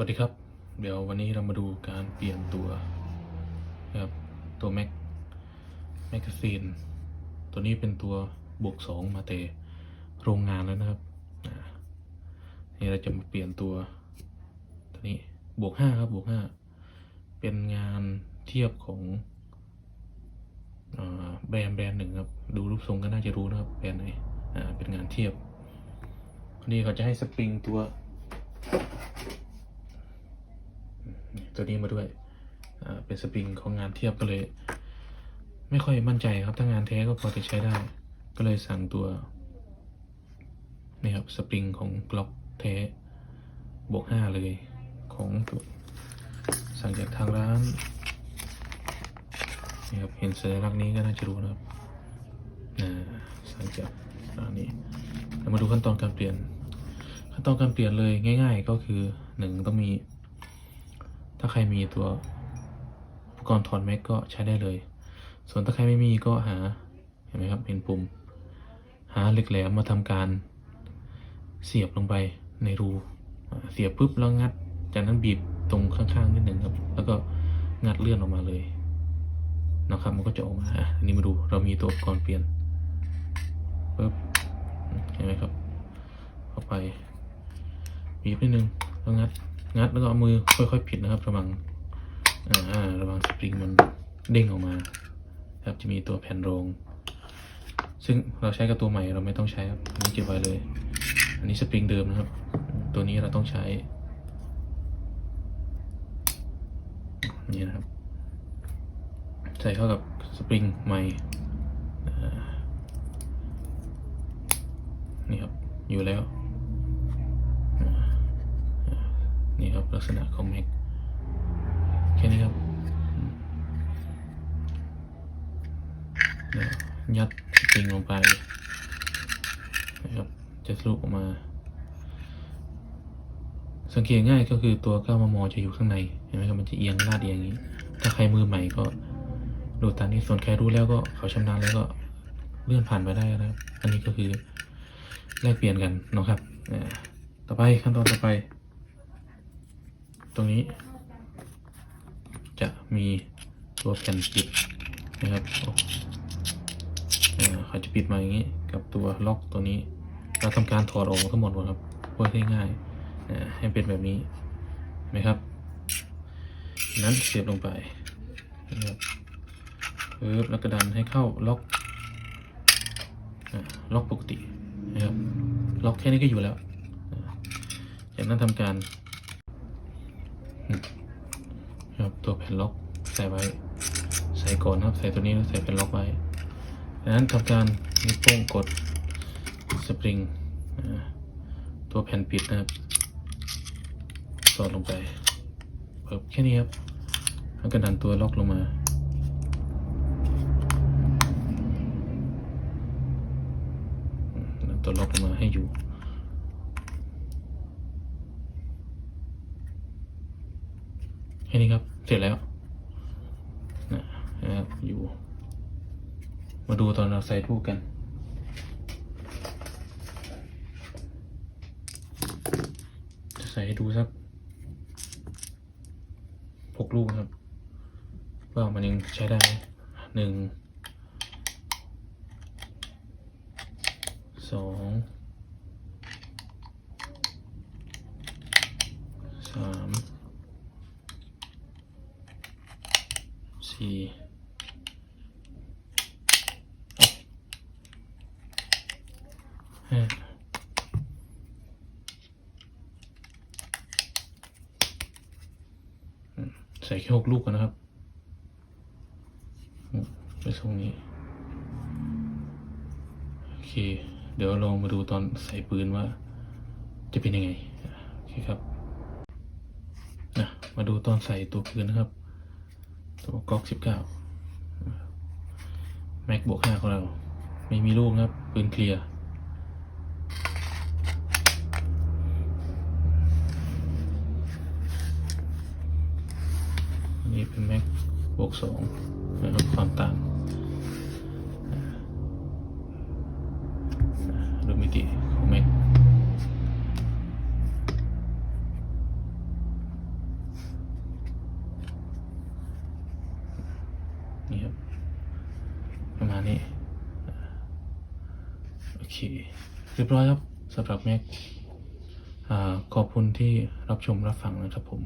วัสดีครับ เดี๋ยววันนี้เรามาดูการเปลี่ยนตัวนะครับตัวแม็กแมกกาซีนตัวนี้เป็นตัวบวกสองมาเตโรงงานแล้วนะครับนี่เราจะมาเปลี่ยนตัวตัวนี้บวกห้าครับบวกห้าเป็นงานเทียบของอแบรนด์แบรนด์หนึ่งครับ ดูรูปทรงก็น่าจะรู้นะครับแบรนด์ไหนเป็นงานเทียบนี่เขาจะให้สปริงตัว ตัวนี้มาด้วยเป็นสปริงของงานเทียบก็เลย ไม่ค่อยมั่นใจครับถ้างานแท้ก็พอจะใช้ได้ ก็เลยสั่งตัวนี่ครับสปริงของกล็อกแท้บวกห้าเลยของตัวสั่งจากทางร้านนี่ครับเห็นสัญลักษณ์นี้ก็น่าจะรู้นะครับอ่สั่งจากร้านนี้เรามาดูขั้นตอนการเปลี่ยน ขั้นตอนการเปลี่ยนเลยง่าย ๆ ก็คือหนึ่งต้องมี ถ้าใครมีตัวอุปกรณ์ถอดแม็กก็ใช้ได้เลย ส่วนถ้าใครไม่มีก็หา เห็นไหมครับ เห็นปุ่ม หาเหล็กแหลมมาทำการเสียบลงไปในรู เสียบปุ๊บแล้วงัด จากนั้นบีบตรงข้างๆนิดหนึ่งครับ แล้วก็งัดเลื่อนออกมาเลยนะครับ มันก็จะออกมาอันนี้มาดู เรามีตัวอุปกรณ์เปลี่ยนปุ๊บ เห็นไหมครับ เข้าไปบีบนิดนึงแล้วงัด งัดแล้วก็เอามือค่อยๆผิดนะครับ ระวังอ่าระวังสปริงมันเด้งออกมา ครับจะมีตัวแผ่นรอง ซึ่งเราใช้กับตัวใหม่เราไม่ต้องใช้ครับอันนี้เก็บไว้เลย อันนี้สปริงเดิมนะครับ ตัวนี้เราต้องใช้ นี่นะครับ ใส่เข้ากับสปริงใหม่นี่ครับ อยู่แล้ว นี่ ครับลักษณะของแม็กแค่นี้ครับยัดสปริงลงไปนะครับจะทะลุออกมา สังเกตง่ายก็คือตัวก้ามมจะอยู่ข้างในเห็นไหมครับมันจะเอียงลาดเอียงอย่างนี้ ถ้าใครมือใหม่ก็ดูตามนี้ส่วนใครรู้แล้วก็เขาชำนาญแล้วก็เลื่อนผ่านไปได้นะครับ อันนี้ก็คือแลกเปลี่ยนกันนะครับต่อไปขั้นตอนต่อไป ตรงนี้ จะมีตัวแผ่นปิดนะครับโอ้เอ่อเขาจะปิดมาอย่างนี้กับตัวล็อกตัวนี้ เราทำการถอดออกทั้งหมดหมดครับเพื่อให้ง่ายอ่อให้เป็นแบบนี้นไหมครับนั้นเสียบลงไปนะครับปึ๊บแล้วก็ดันให้เข้าล็อกอ่าล็อกปกตินะครับล็อกแค่นี้ก็อยู่แล้วอ่าจากนั้นทำการ ครับตัวแผ่นล็อกใส่ไว้ ใส่ก่อนครับ ใส่ตัวนี้แล้วใส่แผ่นล็อกไว้จากนั้นทำการนิ้วโป้งกดสปริงตัวแผ่นปิดนะครับสอดลงไปเพิ่มแค่นี้ครับแล้วก็ดันตัวล็อกลงมาอืมดันตัวล็อกลงมาให้อยู่ แค่นี้ครับ เสร็จแล้วนะครับอยู่ มาดูตอนเราใส่ทูกกันจะใส่ให้ดูสักหกลูกครับว่ามันยังใช้ได้ไหนึ่งสองสาม สี่ห้าใส่แค่หกลูกก่อนนะครับไปทรงนี้ โอเค เดี๋ยวลองมาดูตอนใส่ปืนว่า จะเป็นยังไง โอเคครับนะมาดูตอนใส่ตัวปืนนะครับ ตัวก๊อกสิบเก้าแม็กบวกห้าของเรา ไม่มีลูกนะครับ ปืนเคลียร์นี่เป็นแม็กบวกสองนะครับความต่างอ่าดูมิติของแม็ก นี่ครับ ประมาณ นี้ โอเค เรียบร้อยครับสำหรับแม็กขอบคุณที่รับชมรับฟังนะครับผม